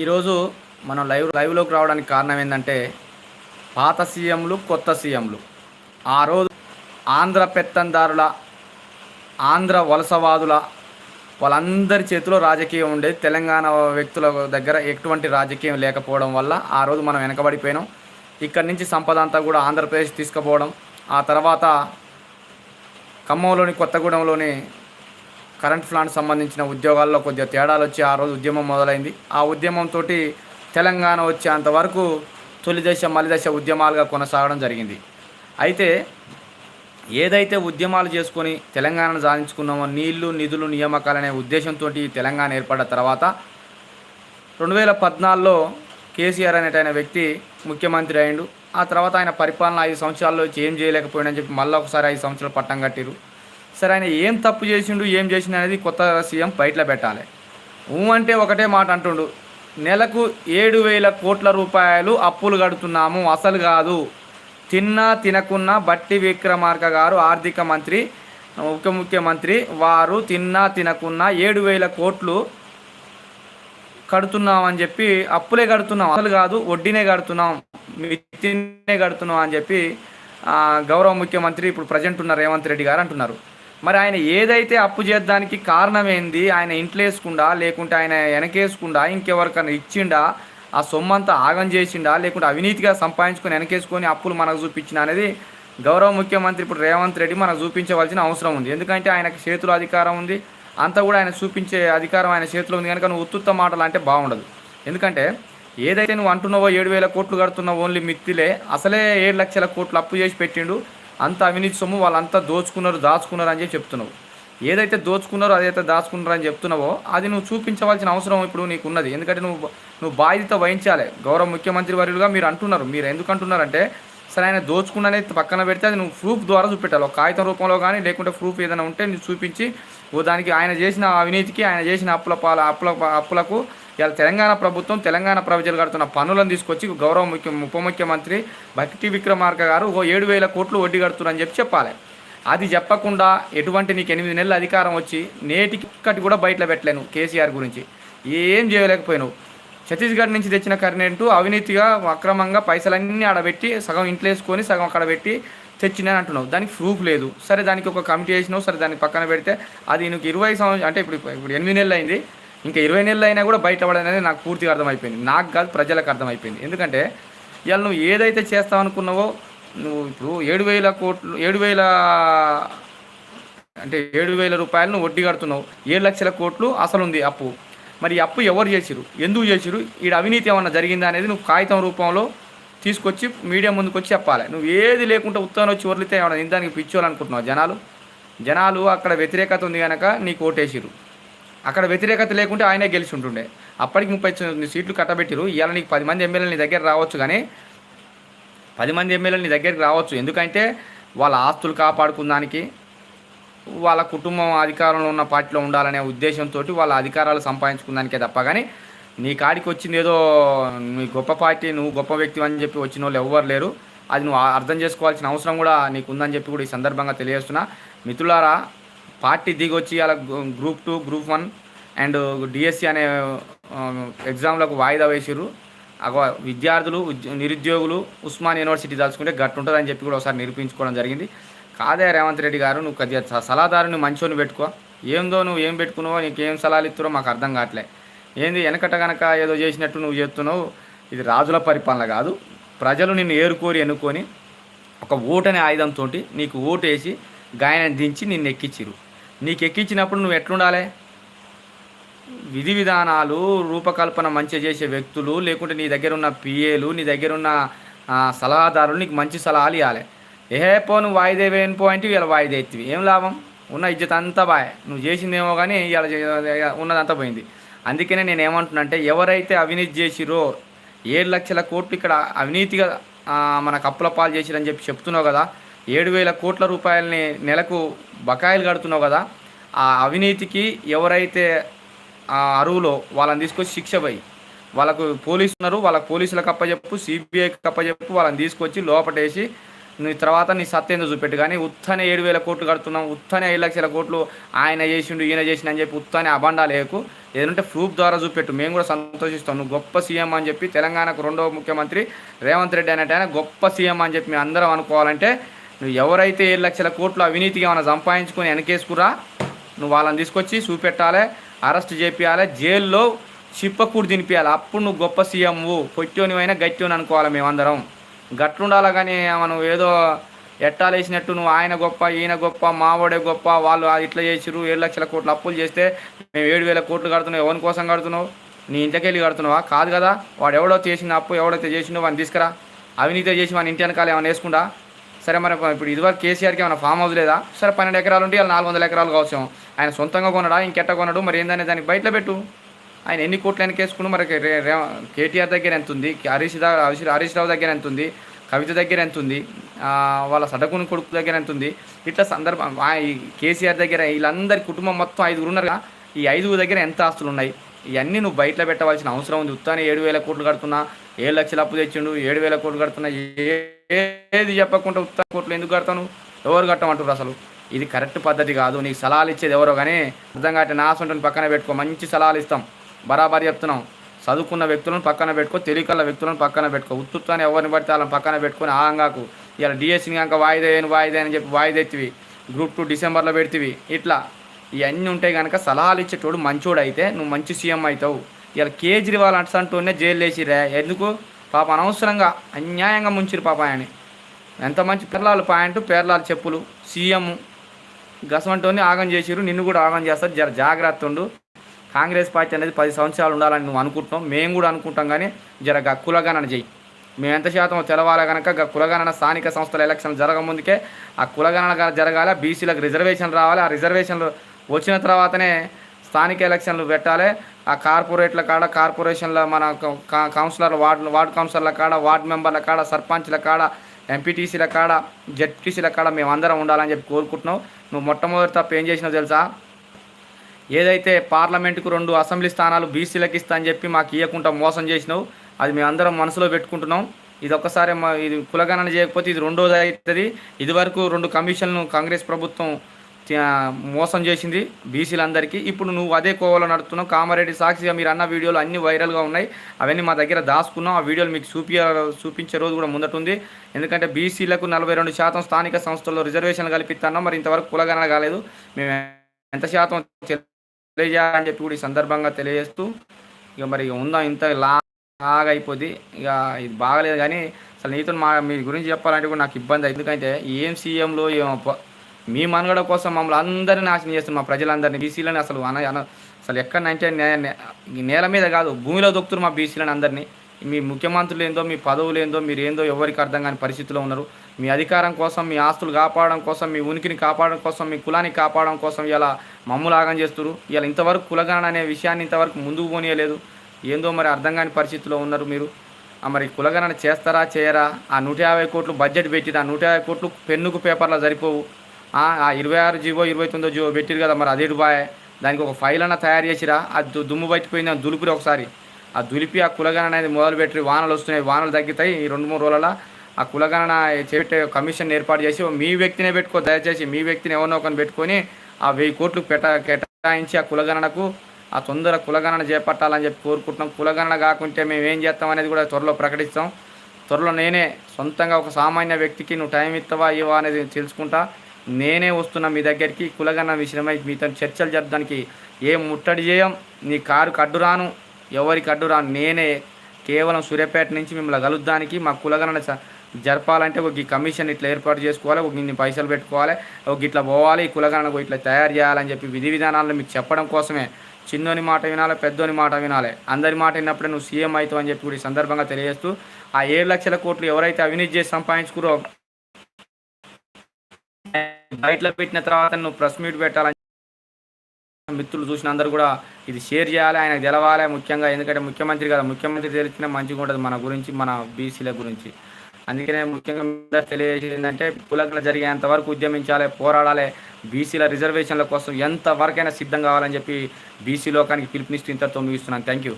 ఈరోజు మనం లైవ్ లైవ్లోకి రావడానికి కారణం ఏంటంటే పాత సీఎంలు కొత్త సీఎంలు. ఆ రోజు ఆంధ్ర పెత్తందారుల ఆంధ్ర వలసవాదుల వాళ్ళందరి చేతిలో రాజకీయం ఉండేది. తెలంగాణ వ్యక్తుల దగ్గర ఎటువంటి రాజకీయం లేకపోవడం వల్ల ఆ రోజు మనం వెనకబడిపోయినాం. ఇక్కడి నుంచి సంపద అంతా కూడా ఆంధ్రప్రదేశ్ తీసుకుపోవడం. ఆ తర్వాత ఖమ్మంలోని కొత్తగూడెంలోని కరెంట్ ప్లాంట్ సంబంధించిన ఉద్యోగాల్లో కొద్దిగా తేడాలు వచ్చి ఆ రోజు ఉద్యమం మొదలైంది. ఆ ఉద్యమంతో తెలంగాణ వచ్చేంతవరకు తొలి దశ మలి దశ ఉద్యమాలుగా కొనసాగడం జరిగింది. అయితే ఏదైతే ఉద్యమాలు చేసుకొని తెలంగాణను సాధించుకున్నామో నీళ్ళు నిధులు నియామకాలు అనే ఉద్దేశంతో తెలంగాణ ఏర్పడ్డ తర్వాత రెండు వేల పద్నాలుగులో కేసీఆర్ అనేటైన వ్యక్తి ముఖ్యమంత్రి అయిండు. ఆ తర్వాత ఆయన పరిపాలన ఐదు సంవత్సరాల్లో వచ్చి ఏం చేయలేకపోయిందని చెప్పి మళ్ళీ ఒకసారి ఐదు సంవత్సరాలు పట్టం కట్టిరు సరే ఆయన ఏం తప్పు చేసిండు ఏం చేసిండు అనేది కొత్త సీఎం బయటలో పెట్టాలి. ఊ అంటే ఒకటే మాట అంటుండు నెలకు ఏడు వేల కోట్ల రూపాయలు అప్పులు కడుతున్నాము అసలు కాదు. తిన్నా తినకున్నా బట్టి విక్రమార్క గారు ఆర్థిక మంత్రి ఉప ముఖ్యమంత్రి వారు తిన్నా తినకున్నా ఏడు వేల కోట్లు కడుతున్నామని చెప్పి అప్పులే కడుతున్నాం అసలు కాదు వడ్డీనే కడుతున్నాం మిత్తినే కడుతున్నాం అని చెప్పి గౌరవ ముఖ్యమంత్రి ఇప్పుడు ప్రజెంట్ ఉన్న రేవంత్ రెడ్డి గారు అంటున్నారు. మరి ఆయన ఏదైతే అప్పు చేద్దానికి కారణం ఏంది ఆయన ఇంట్లో వేసుకుండా లేకుంటే ఆయన వెనకేసుకుండా ఇంకెవరికైనా ఇచ్చిండా? ఆ సొమ్మంతా ఆగం చేసిండా? లేకుంటే అవినీతిగా సంపాదించుకొని వెనకేసుకొని అప్పులు మనకు చూపించిన అనేది గౌరవ ముఖ్యమంత్రి ఇప్పుడు రేవంత్ రెడ్డి మనకు చూపించవలసిన అవసరం ఉంది. ఎందుకంటే ఆయనకు చేతుల అధికారం ఉంది. అంతా కూడా ఆయన చూపించే అధికారం ఆయన చేతిలో ఉంది. కనుక నువ్వు ఉత్తుత్త మాటలు అంటే బాగుండదు. ఎందుకంటే ఏదైతే నువ్వు అంటున్నావో ఏడు వేల కోట్లు కడుతున్నావు ఓన్లీ మిత్తిలే. అసలే ఏడు లక్షల కోట్లు అప్పు చేసి పెట్టిండు. అంత అవినీతి సొమ్ము వాళ్ళంతా దోచుకున్నారు దాచుకున్నారు అని చెప్పి చెప్తున్నావు. ఏదైతే దోచుకున్నారో అదైతే దాచుకున్నారో అని చెప్తున్నావో అది నువ్వు చూపించవలసిన అవసరం ఇప్పుడు నీకు ఉన్నది ఎందుకంటే నువ్వు నువ్వు బాధ్యత వహించాలి. గౌరవ ముఖ్యమంత్రి వర్యులుగా మీరు అంటున్నారు. మీరు ఎందుకు అంటున్నారంటే సరే ఆయన దోచుకున్ననే పక్కన పెడితే అది నువ్వు ప్రూఫ్ ద్వారా చూపెట్టాలి. ఒక కాగితం రూపంలో కానీ లేకుంటే ప్రూఫ్ ఏదైనా ఉంటే నువ్వు చూపించి ఓ దానికి ఆయన చేసిన అవినీతికి ఆయన చేసిన అప్పుల పాల అప్పుల అప్పులకు ఇవాళ తెలంగాణ ప్రభుత్వం తెలంగాణ ప్రజలు కడుతున్న పన్నులను తీసుకొచ్చి గౌరవ ముఖ్య ఉప ముఖ్యమంత్రి భక్తి విక్రమార్క గారు ఓ ఏడు వేల కోట్లు వడ్డీ కడుతున్నారని చెప్పి చెప్పాలి. అది చెప్పకుండా ఎటువంటి నీకు ఎనిమిది నెలల అధికారం వచ్చి నేటికి కూడా బయటలో పెట్టలేను కేసీఆర్ గురించి. ఏం చేయలేకపోయినావు. ఛత్తీస్గఢ్ నుంచి తెచ్చిన కరెంటు అవినీతిగా అక్రమంగా పైసలన్నీ ఆడబెట్టి సగం ఇంట్లో వేసుకొని సగం అక్కడ పెట్టి తెచ్చినని అంటున్నావు. దానికి ప్రూఫ్ లేదు. సరే దానికి ఒక కమిటీ వేసినావు. సరే దానికి పక్కన పెడితే అది నీకు ఇరవై సంవత్సరం అంటే ఇప్పుడు ఇప్పుడు ఎనిమిది నెలలు అయింది. ఇంకా ఇరవై నెలలు అయినా కూడా బయటపడనేది నాకు పూర్తిగా అర్థమైపోయింది. నాకు కాదు ప్రజలకు అర్థమైపోయింది. ఎందుకంటే ఇవాళ నువ్వు ఏదైతే చేస్తావు అనుకున్నావో నువ్వు ఇప్పుడు ఏడు వేల కోట్లు ఏడు వేల అంటే ఏడు వేల రూపాయలను వడ్డీ కడుతున్నావు. ఏడు లక్షల కోట్లు అసలు ఉంది అప్పు. మరి అప్పు ఎవరు చేసిరు ఎందుకు చేసిరు ఈడ అవినీతి ఏమన్నా జరిగిందా అనేది నువ్వు కాగితం రూపంలో తీసుకొచ్చి మీడియా ముందుకు వచ్చి చెప్పాలి. నువ్వు ఏది లేకుండా ఉత్తరం వచ్చి వదిలితే ఏమన్నా నిందానికి పిచ్చోవాలనుకుంటున్నావు జనాలు? జనాలు అక్కడ వ్యతిరేకత ఉంది కనుక నీకు ఓటేసిరు అక్కడ వ్యతిరేకత లేకుంటే ఆయనే గెలిచి ఉంటుండే అప్పటికి ముప్పై సీట్లు కట్టబెట్టిరు. ఇవాళ నీకు పది మంది ఎమ్మెల్యేలు నీ దగ్గర రావచ్చు కానీ పది మంది ఎమ్మెల్యేలు నీ దగ్గరికి రావచ్చు. ఎందుకంటే వాళ్ళ ఆస్తులు కాపాడుకున్నానికి వాళ్ళ కుటుంబం అధికారంలో ఉన్న పార్టీలో ఉండాలనే ఉద్దేశంతో వాళ్ళ అధికారాలు సంపాదించుకున్నానికే తప్ప కానీ నీ కాడికి వచ్చింది ఏదో నీ గొప్ప పార్టీ నువ్వు గొప్ప వ్యక్తి అని చెప్పి వచ్చిన వాళ్ళు ఎవ్వరు లేరు. అది నువ్వు అర్థం చేసుకోవాల్సిన అవసరం కూడా నీకు ఉందని చెప్పి కూడా ఈ సందర్భంగా తెలియజేస్తున్నా. మిత్రులారా పార్టీ దిగొచ్చి అలా group two group one and DSC అనే ఎగ్జామ్లకు వాయిదా వేసిర్రు. అగో విద్యార్థులు నిరుద్యోగులు ఉస్మాన్ యూనివర్సిటీ తలుచుకుంటే గట్టు ఉంటుందని చెప్పి కూడా ఒకసారి నిరూపించుకోవడం జరిగింది. కాదే రేవంత్ రెడ్డి గారు నువ్వు కొద్దిగా సలహాదారుని మంచోని పెట్టుకో. ఏందో నువ్వు ఏం పెట్టుకున్నావో నీకు ఏం సలహాలు ఇస్తున్నావో మాకు అర్థం కావట్లే. ఏంది వెనకట గనక ఏదో చేసినట్టు నువ్వు చేస్తున్నావు ఇది రాజుల పరిపాలన కాదు. ప్రజలు నిన్ను ఏరుకోరి ఎన్నుకొని ఒక ఓటనే ఆయుధంతో నీకు ఓటు వేసి గాయనం దించి నిన్ను ఎక్కించిరు నీకు ఎక్కించినప్పుడు నువ్వు ఎట్లుండాలి? విధి విధానాలు రూపకల్పన మంచిగా చేసే వ్యక్తులు లేకుంటే నీ దగ్గర ఉన్న పిఏలు నీ దగ్గర ఉన్న సలహాదారులు నీకు మంచి సలహాలు ఇవ్వాలి ఏ పో నువ్వు వాయిదే వేయని పో అంటే ఇలా వాయిదే ఎత్తివి ఏం లాభం? ఉన్న ఇజ్జత్ అంతా బాయ్. నువ్వు చేసిందేమో కానీ ఇలా ఉన్నదంతా పోయింది. అందుకనే నేను ఏమంటున్నానంటే ఎవరైతే అవినీతి చేసిరో ఏడు లక్షల కోట్లు ఇక్కడ అవినీతిగా మనకు అప్పుల పాలు చేసిరని చెప్పి చెప్తున్నావు కదా ఏడు వేల కోట్ల రూపాయలని నెలకు బకాయిలు కడుతున్నావు కదా ఆ అవినీతికి ఎవరైతే ఆ అరువులో వాళ్ళని తీసుకొచ్చి శిక్ష పోయి వాళ్ళకు పోలీసు ఉన్నారు వాళ్ళకి పోలీసులకు అప్పచెప్పు సిబిఐకి అప్పచెప్పు వాళ్ళని తీసుకొచ్చి లోపటేసి నీ తర్వాత నీ సత్యేందో చూపెట్టు. కానీ ఉత్తనే ఏడు వేల కోట్లు కడుతున్నాం ఉత్తనే ఐదు లక్షల కోట్లు ఆయన చేసిండు ఈయన చేసిండు అని చెప్పి ఉత్తనే అబండా లేకు ఏదంటే ప్రూఫ్ ద్వారా చూపెట్టు. మేము కూడా సంతోషిస్తాం. నువ్వు గొప్ప సీఎం అని చెప్పి తెలంగాణకు రెండవ ముఖ్యమంత్రి రేవంత్ రెడ్డి అనేట ఆయన గొప్ప సీఎం అని చెప్పి మేము అందరం అనుకోవాలంటే నువ్వు ఎవరైతే ఏడు లక్షల కోట్లు అవినీతిగా ఏమైనా సంపాదించుకొని వెనకేసుకురా నువ్వు వాళ్ళని తీసుకొచ్చి చూపెట్టాలి అరెస్ట్ చేపియాలి జైల్లో చిప్పకూడు తినిపించాలి అప్పుడు నువ్వు గొప్ప సీఎంవు పొట్టోనివైనా గట్టిని అనుకోవాలి మేమందరం. గట్లుండాలి కానీ మనం ఏదో ఎట్టాలేసినట్టు నువ్వు ఆయన గొప్ప ఈయన గొప్ప మావాడే గొప్ప వాళ్ళు ఇట్లా చేసిరు ఏడు లక్షల కోట్లు అప్పులు చేస్తే మేము ఏడు వేల కోట్లు కడుతున్నావు ఎవరి కోసం కడుతున్నావు? నీ ఇంటికెళ్ళి కడుతున్నావా? కాదు కదా వాడు ఎవడో చేసిన అప్పు ఎవడైతే చేసిండో వాడిని తీసుకురా. అవినీతి చేసి మన ఇంటి వెనకాల ఏమైనా వేసుకుంటా? సరే మరి ఇప్పుడు ఇదివరకు కేసీఆర్కి ఏమైనా ఫామ్ హౌస్ లేదా? సరే పన్నెండు ఎకరాలు ఉంటే వాళ్ళు నాలుగు వందల ఎకరాలు కావచ్చు. ఆయన సొంతంగా కొనడా ఇంకెట్ట కొనడు మరి ఏందనే దానికి బయటలో పెట్టు. ఆయన ఎన్ని కోట్లు వెనకేసుకుని మరి కేటీఆర్ దగ్గర ఎంత ఉంది? హరీష్ దా హరీష్ హరీష్ రావు దగ్గర ఎంత ఉంది? కవిత దగ్గర ఎంత ఉంది? వాళ్ళ సడకుని కొడుకు దగ్గర ఎంత ఉంది? ఇట్లా సందర్భం ఆ, ఈ కేసీఆర్ దగ్గర వీళ్ళందరి కుటుంబం మొత్తం ఐదుగురు ఉన్నారు ఈ ఐదుగురు దగ్గర ఎంత ఆస్తులు ఉన్నాయి? ఇవన్నీ నువ్వు బయట పెట్టవలసిన అవసరం ఉంది. ఉత్తానే ఏడు వేల కోట్లు కడుతున్నా ఏడు లక్షలు అప్పు తెచ్చిండు ఏడు వేల కోట్లు కడుతున్నా ఏ- ఏది చెప్పకుండా ఉత్తర కోట్లు ఎందుకు కడతాను? ఎవరు కట్టమంటారు అసలు? ఇది కరెక్ట్ పద్ధతి కాదు. నీకు సలహాలు ఇచ్చేది ఎవరో కానీ అర్థం కాటి నా సొంటని పక్కన పెట్టుకో. మంచి సలహాలు ఇస్తాం. బరాబర్ చెప్తున్నాం. చదువుకున్న వ్యక్తులను పక్కన పెట్టుకో. తెలియకల వ్యక్తులను పక్కన పెట్టుకో. ఉత్తుత్వాన్ని ఎవరిని పడితే వాళ్ళని పక్కన పెట్టుకొని ఆంగాకు ఇలా డిఎస్సిని కనుక వాయిదా అని వాయిదా అని చెప్పి వాయిదా ఎత్తివి. గ్రూప్ టూ డిసెంబర్లో పెడితివి. ఇట్లా. ఇవన్నీ ఉంటాయి కనుక సలహాలు ఇచ్చేటోడు మంచోడు అయితే నువ్వు మంచి సీఎం అవుతావు ఇలా కేజ్రీవాల్ అంటూనే జైలు వేసిరా ఎందుకు? పాప అనవసరంగా అన్యాయంగా ముంచిరు పాప ఆయన ఎంత మంచి పేర్లాలు పాయింట్ పేర్లాలు చెప్పులు సీఎం గసవంటోని ఆగం చేసిరు నిన్ను కూడా ఆగం చేస్తారు జర జాగ్రత్త ఉండు కాంగ్రెస్ పార్టీ అనేది పది సంవత్సరాలు ఉండాలని నువ్వు అనుకుంటున్నావు మేము కూడా అనుకుంటాం కానీ జర కులగణన చేయి మేము ఎంత శాతం తెలవాలి కనుక కులగణన స్థానిక సంస్థల ఎలక్షన్ జరగముందుకే ఆ కులగణన జరగాల జరగాలి బీసీలకు రిజర్వేషన్ రావాలి ఆ రిజర్వేషన్లు వచ్చిన తర్వాతనే స్థానిక ఎలక్షన్లు పెట్టాలి. ఆ కార్పొరేట్ల కాడ కార్పొరేషన్ల మన కౌన్సిలర్ వార్డు వార్డు కౌన్సిలర్ల కాడ వార్డు మెంబర్ల కాడ సర్పంచ్ల కాడ ఎంపీటీసీల కాడ జెడ్పీటీసీల కాడ మేము అందరం ఉండాలని చెప్పి కోరుకుంటున్నావు నువ్వు మొట్టమొదటి తప్ప ఏం చేసినావు తెలుసా? ఏదైతే పార్లమెంటుకు రెండు అసెంబ్లీ స్థానాలు బీసీలకు ఇస్తా అని చెప్పి మాకు ఇవ్వకుండా మోసం చేసినావు అది మేము అందరం మనసులో పెట్టుకుంటున్నాం. ఇది ఒక్కసారి మా ఇది కులగణన చేయకపోతే ఇది రెండోది అవుతుంది ఇదివరకు రెండు కమిషన్లు కాంగ్రెస్ ప్రభుత్వం మోసం చేసింది బీసీలందరికీ. ఇప్పుడు నువ్వు అదే కోవలో నడుపుతున్నావు. కామారెడ్డి సాక్షిగా మీరు అన్న వీడియోలు అన్ని వైరల్గా ఉన్నాయి. అవన్నీ మా దగ్గర దాచుకున్నాం. ఆ వీడియోలు మీకు చూపి చూపించే రోజు కూడా ముందటుంది ఎందుకంటే బీసీలకు నలభై రెండు శాతం స్థానిక సంస్థల్లో రిజర్వేషన్లు కల్పిస్తున్నాం మరి ఇంతవరకు కులగణన కాలేదు. మేము ఎంత శాతం తెలియజేయాలని చెప్పి కూడా ఈ సందర్భంగా తెలియజేస్తూ ఇక మరి ఇక ఉందాం ఇంత లాగా అయిపోద్ది. ఇక ఇది బాగలేదు కానీ అసలు నీతో మా మీ గురించి చెప్పాలంటే కూడా నాకు ఇబ్బంది ఎందుకంటే ఏం సీఎంలో ఏమో మీ మనుగడ కోసం మమ్మల్ని అందరినీ నాశనం చేస్తున్నారు మా ప్రజలందరినీ. బీసీలని అసలు అన అసలు ఎక్కడనంటే నేల మీద కాదు భూమిలో దొక్కుతున్నారు మా బీసీలని అందరినీ. మీ ముఖ్యమంత్రులు ఏందో మీ పదవులు ఏందో మీరు ఏందో ఎవరికి అర్థం కాని పరిస్థితిలో ఉన్నారు. మీ అధికారం కోసం మీ ఆస్తులు కాపాడడం కోసం మీ ఉనికిని కాపాడడం కోసం మీ కులాన్ని కాపాడడం కోసం ఇలా మమ్ములాగం చేస్తారు ఇలా ఇంతవరకు కులగణన అనే విషయాన్ని ఇంతవరకు ముందుకు పోనీయలేదు. ఏందో మరి అర్థం కాని పరిస్థితిలో ఉన్నారు మీరు. మరి కులగణన చేస్తారా చేయరా? ఆ నూట యాభై కోట్లు బడ్జెట్ పెట్టి ఆ నూట యాభై కోట్లు పెన్నుకు పేపర్లో సరిపోవు. ఆ ఇరవై ఆరు జీవో ఇరవై తొమ్మిదో జీవో పెట్టిరు కదా మరి అదేడు బాయ్. దానికి ఒక ఫైల్ అన్న తయారు చేసిరా. అది దుమ్ము బయటపోయింది అని దులిపిరి ఒకసారి. ఆ దులిపి ఆ కులగణన అనేది మొదలు పెట్టి వానలు వస్తున్నాయి వానలు తగ్గుతాయి. ఈ రెండు మూడు రోజుల ఆ కులగణన చేపట్టే కమిషన్ ఏర్పాటు చేసి మీ వ్యక్తినే పెట్టుకో దయచేసి మీ వ్యక్తిని ఎవరినో ఒకరిని పెట్టుకొని ఆ వెయ్యి కోట్లు పెట్ట కేటాయించి ఆ కులగణనకు ఆ తొందర కులగణన చేపట్టాలని చెప్పి కోరుకుంటున్నాం. కులగణన కాకుంటే మేము ఏం చేస్తాం అనేది కూడా త్వరలో ప్రకటిస్తాం. త్వరలో నేనే సొంతంగా ఒక సామాన్య వ్యక్తికి నువ్వు టైం ఇస్తావా ఇవ్వా అనేది తెలుసుకుంటా. నేనే వస్తున్నా మీ దగ్గరికి. కులగన్న విషయమై మీతో చర్చలు జరపడానికి ఏం ముట్టడి చేయం. నీ కారుకి అడ్డు రాను. ఎవరికి అడ్డు రాను? నేనే. కేవలం సూర్యాపేట నుంచి మిమ్మల్ని కలుద్దానికి మా కులగణన జరపాలంటే ఒక ఈ కమిషన్ ఇట్లా ఏర్పాటు చేసుకోవాలి. ఒక ఇన్ని పైసలు పెట్టుకోవాలి. ఒక ఇట్లా పోవాలి. ఈ కులగణకు ఇట్లా తయారు చేయాలని చెప్పి విధి విధానాలను మీకు చెప్పడం కోసమే. చిన్నోని మాట వినాలి పెద్దోని మాట వినాలి. అందరి మాట విన్నప్పుడే నువ్వు సీఎం అవుతావు అని చెప్పి కూడా ఈ సందర్భంగా తెలియజేస్తూ ఆ ఏడు లక్షల కోట్లు ఎవరైతే అవినీతి చేసి సంపాదించుకురో బయటలో పెట్టిన తర్వాత నువ్వు ప్రెస్ మీట్ పెట్టాలని మిత్రులు చూసిన అందరూ కూడా ఇది షేర్ చేయాలి ఆయనకు తెలవాలి ముఖ్యంగా. ఎందుకంటే ముఖ్యమంత్రి కదా ముఖ్యమంత్రి తెలిసిన మంచిగా ఉంటుంది మన గురించి మన బీసీల గురించి. అందుకనే ముఖ్యంగా మీద తెలియజేసేది ఏంటంటే కులగల జరిగేంత వరకు ఉద్యమించాలి పోరాడాలి. బీసీల రిజర్వేషన్ల కోసం ఎంత వరకైనా సిద్ధం కావాలని చెప్పి బీసీ లోకానికి పిలుపునిస్తూ ఇంతతో ముగిస్తున్నాను థ్యాంక్ యూ